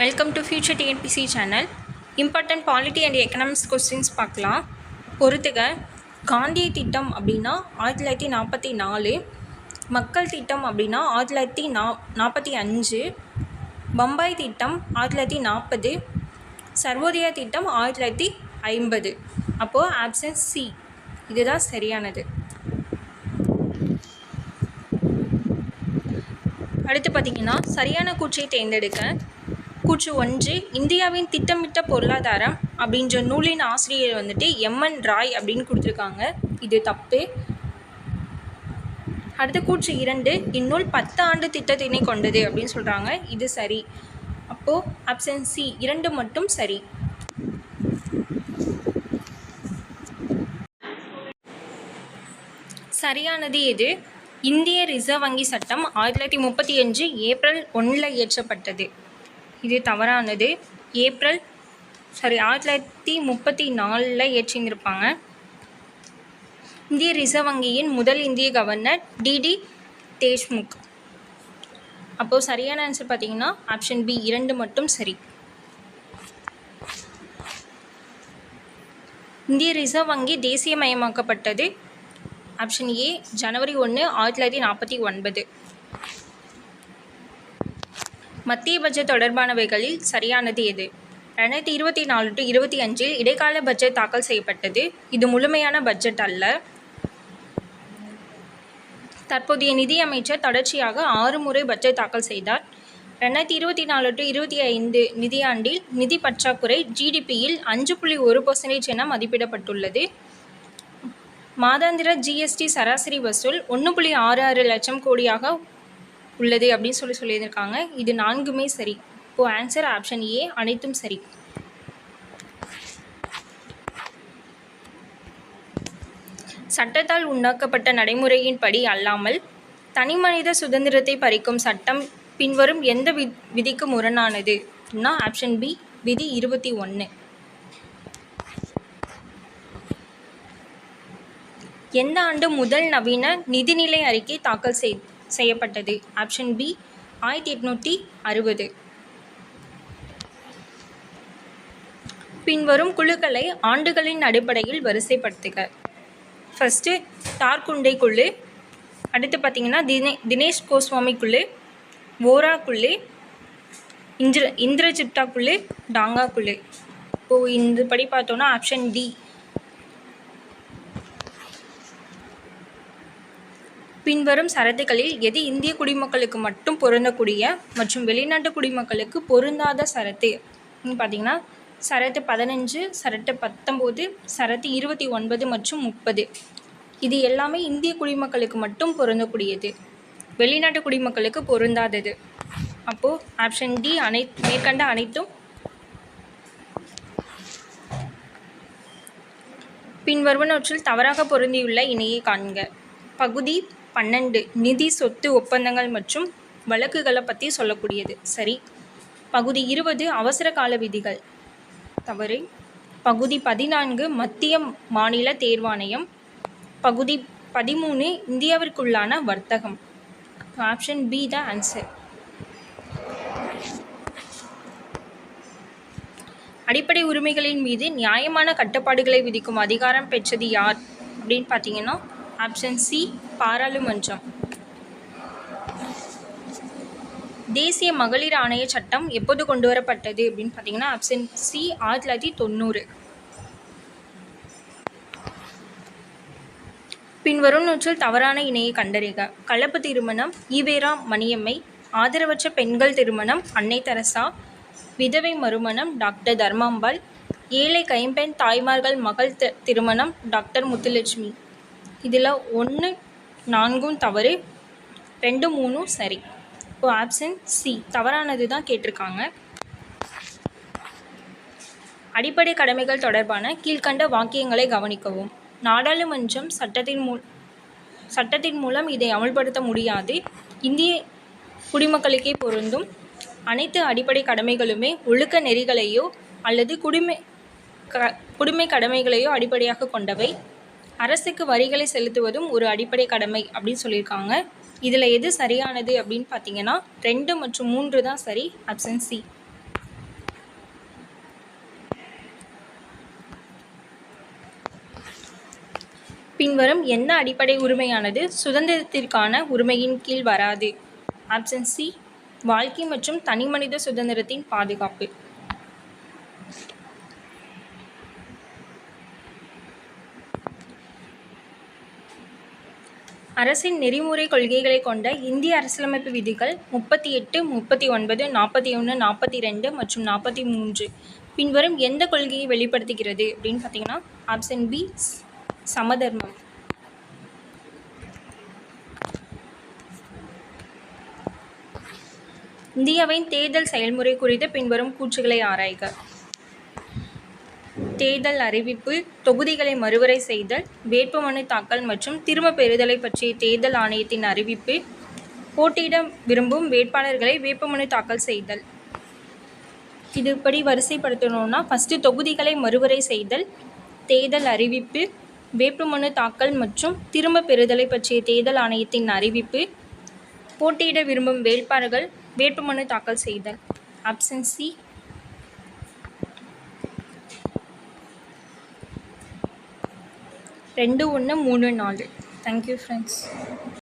Welcome to future TNPSC channel important polity and economics questions பார்க்கலாம். பொறுத்துக காந்திய திட்டம் அப்படின்னா ஆயிரத்தி தொள்ளாயிரத்தி நாற்பத்தி நாலு மக்கள் திட்டம் அப்படின்னா ஆயிரத்தி தொள்ளாயிரத்தி நா நாற்பத்தி அஞ்சு பம்பாய் திட்டம் ஆயிரத்தி தொள்ளாயிரத்தி நாற்பது சர்வோதயா திட்டம் ஆயிரத்தி தொள்ளாயிரத்தி ஐம்பது. அப்போது ஆப்சன்ஸ் சி இதுதான் சரியானது. அடுத்து பார்த்தீங்கன்னா சரியான கூற்றை தேர்ந்தெடுக்க கூற்று ஒன்று இந்தியாவின் திட்டமிட்ட பொருளாதாரம் அப்படின்ற நூலின் ஆசிரியர் வந்துட்டு எம்என் ராய் அப்படின்னு கொடுத்துருக்காங்க. இது தப்பு. அடுத்த கூற்று இரண்டு இந்நூல் பத்து ஆண்டு திட்டத்தினை கொண்டது அப்படின்னு சொல்கிறாங்க இது சரி. அப்போது ஆப்ஷன் சி இரண்டு மட்டும் சரி. சரியானது எது? இந்திய ரிசர்வ் வங்கி சட்டம் ஆயிரத்தி தொள்ளாயிரத்தி முப்பத்தி அஞ்சு ஏப்ரல் ஒன்றில் இயற்றப்பட்டது. இது தவறானது. ஏப்ரல் சாரி ஆயிரத்தி தொள்ளாயிரத்தி முப்பத்தி நாலில் ஏற்றிருந்திருப்பாங்க இந்திய ரிசர்வ் வங்கியின் முதல் இந்திய கவர்னர் டிடி தேஷ்முக். அப்போது சரியான ஆன்சர் பார்த்தீங்கன்னா ஆப்ஷன் பி இரண்டு மட்டும் சரி. இந்திய ரிசர்வ் வங்கி தேசியமயமாக்கப்பட்டது. ஆப்ஷன் ஏ ஜனவரி ஒன்று ஆயிரத்தி தொள்ளாயிரத்தி நாற்பத்தி ஒன்பது. மத்திய பட்ஜெட் தொடர்பானவைகளில் சரியானது எது? ரெண்டாயிரத்தி இருபத்தி நாலு டு இருபத்தி அஞ்சில் இடைக்கால பட்ஜெட் தாக்கல் செய்யப்பட்டது. இது முழுமையான பட்ஜெட் அல்ல. தற்போதைய நிதி அமைச்சர் தொடர்ச்சியாக ஆறு முறை பட்ஜெட் தாக்கல் செய்தார். ரெண்டாயிரத்தி இருபத்தி நாலு டு இருபத்தி ஐந்து நிதியாண்டில் நிதி பற்றாக்குறை ஜிடிபியில் அஞ்சு புள்ளி ஒரு பர்சன்டேஜ் என மதிப்பிடப்பட்டுள்ளது. மாதாந்திர ஜிஎஸ்டி சராசரி வசூல் ஒன்று புள்ளி ஆறு ஆறு லட்சம் கோடியாக உள்ளது அப்படின்னு சொல்லி சொல்லியிருக்காங்க இது நான்குமே சரி. இப்போது ஆன்சர் ஆப்ஷன் ஏ அனைத்தும் சரி. சட்டத்தால் உண்டாக்கப்பட்ட நடைமுறையின்படி அல்லாமல் தனிமனித சுதந்திரத்தை பறிக்கும் சட்டம் பின்வரும் எந்த வி விதிக்கு முரணானது? அப்படின்னா ஆப்ஷன் பி விதி இருபத்தி ஒன்று எந்த ஆண்டு முதல் நவீன நிதிநிலை அறிக்கை தாக்கல் செய் செய்யப்பட்டது. ஆப்ஷன் பி ஆயிரத்தி எட்நூற்றி அறுபது. பின்வரும் குழுக்களை ஆண்டுகளின் அடிப்படையில் வரிசைப்படுத்துக. ஃபஸ்ட்டு தார்குண்டை குழு. அடுத்து பார்த்தீங்கன்னா தினே தினேஷ் கோஸ்வாமி குழு ஓரா குழு இந்திர இந்திரஜிப்டா குழு டாங்கா குழு. இப்போது இந்த படி பார்த்தோன்னா ஆப்ஷன் டி பின்வரும் சரத்துகளில் எது இந்திய குடிமக்களுக்கு மட்டும் பொருந்தக்கூடிய மற்றும் வெளிநாட்டு குடிமக்களுக்கு பொருந்தாத சரத்து? பார்த்தீங்கன்னா சரத்து பதினஞ்சு சரத்து பத்தொம்போது சரத்து இருபத்தி ஒன்பது மற்றும் முப்பது. இது எல்லாமே இந்திய குடிமக்களுக்கு மட்டும் பொருந்தக்கூடியது. வெளிநாட்டு குடிமக்களுக்கு பொருந்தாதது. அப்போது ஆப்ஷன் டி அனை மேற்கண்ட அனைத்தும் பின்வருவனவற்றில் தவறாக பொருந்தியுள்ள இணையை காண்க. பகுதி பன்னெண்டு. நிதி சொத்து ஒப்பந்தங்கள் மற்றும் வழக்குகளை பற்றி சொல்லக்கூடியது. சரி. பகுதி இருபது அவசர கால விதிகள். தவறு. பகுதி பதினான்கு மத்திய மாநில தேர்வாணையம். பகுதி பதிமூணு இந்தியாவிற்குள்ளான வர்த்தகம். ஆப்ஷன் பி த ஆன்சர் அடிப்படை உரிமைகளின் மீது நியாயமான கட்டுப்பாடுகளை விதிக்கும் அதிகாரம் பெற்றது யார் அப்படின்னு பார்த்தீங்கன்னா ஆப்ஷன் சி பாராளுமன்றம். தேசிய மகளிர் ஆணைய சட்டம் எப்போது கொண்டு வரப்பட்டது அப்படின்னு பார்த்தீங்கன்னா ஆப்ஷன் சி ஆயிரத்தி தொள்ளாயிரத்தி தொண்ணூறு. பின்வரும் நூற்றில் தவறான இணையை கண்டறிக. கலப்பு திருமணம் ஈவேரா மணியம்மை ஆதரவற்ற பெண்கள் திருமணம் அன்னை தெரசா விதவை மறுமணம் டாக்டர் தர்மாம்பாள் ஏழை கைம்பெண் தாய்மார்கள் மகள் திருமணம் டாக்டர் முத்துலட்சுமி. இதில் ஒன்று நான்கும் தவறு ரெண்டு மூணும் சரி. இப்போ ஆப்ஷன் சி தவறானது தான் கேட்டிருக்காங்க. அடிப்படை கடமைகள் தொடர்பான கீழ்க்கண்ட வாக்கியங்களை கவனிக்கவும். நாடாளுமன்றம் சட்டத்தின் மூ சட்டத்தின் மூலம் இதை அமல்படுத்த முடியாது. இந்திய குடிமக்களுக்கே பொருந்தும். அனைத்து அடிப்படை கடமைகளுமே ஒழுக்க நெறிகளையோ அல்லது குடிமை க குடிமை கடமைகளையோ அடிப்படையாக கொண்டவை. அரசுக்கு வரிகளை செலுத்துவதும் ஒரு அடிப்படை கடமை அப்படின்னு சொல்லியிருக்காங்க. இதில் எது சரியானது அப்படின்னு பார்த்தீங்கன்னா ரெண்டு மற்றும் மூன்று தான் சரி ஆப்ஷன் சி பின்வரும் என்ன அடிப்படை உரிமையானது? சுதந்திரத்திற்கான உரிமையின் கீழ் வராது. ஆப்ஷன் சி வாழ்க்கை மற்றும் தனிமனித சுதந்திரத்தின் பாதுகாப்பு. அரசின் நெறிமுறை கொள்கைகளை கொண்ட இந்திய அரசியலமைப்பு விதிகள் முப்பத்தி எட்டு முப்பத்தி ஒன்பது நாற்பத்தி ஒன்று நாற்பத்தி ரெண்டு மற்றும் நாற்பத்தி மூன்று. பின்வரும் எந்த கொள்கையை வெளிப்படுத்துகிறது அப்படின்னு பார்த்தீங்கன்னா ஆப்ஷன் பி சமதர்மம். இந்தியாவின் தேர்தல் செயல்முறை குறித்து பின்வரும் கூற்றுகளை ஆராய்க. தேர்தல் அறிவிப்பு தொகுதிகளை மறுவரை செய்தல் வேட்புமனு தாக்கல் மற்றும் திரும்ப பெறுதலை பற்றிய தேர்தல் ஆணையத்தின் அறிவிப்பு போட்டியிட விரும்பும் வேட்பாளர்களை வேட்புமனு தாக்கல் செய்தல். இதுபடி வரிசைப்படுத்தணும்னா ஃபஸ்ட்டு தொகுதிகளை மறுவரை செய்தல் தேர்தல் அறிவிப்பு வேட்புமனு தாக்கல் மற்றும் திரும்ப பெறுதலை பற்றிய தேர்தல் ஆணையத்தின் அறிவிப்பு போட்டியிட விரும்பும் வேட்பாளர்கள் வேட்புமனு தாக்கல் செய்தல். அப்சன்சி ரெண்டு ஒன்று மூணு நாலு. Thank you friends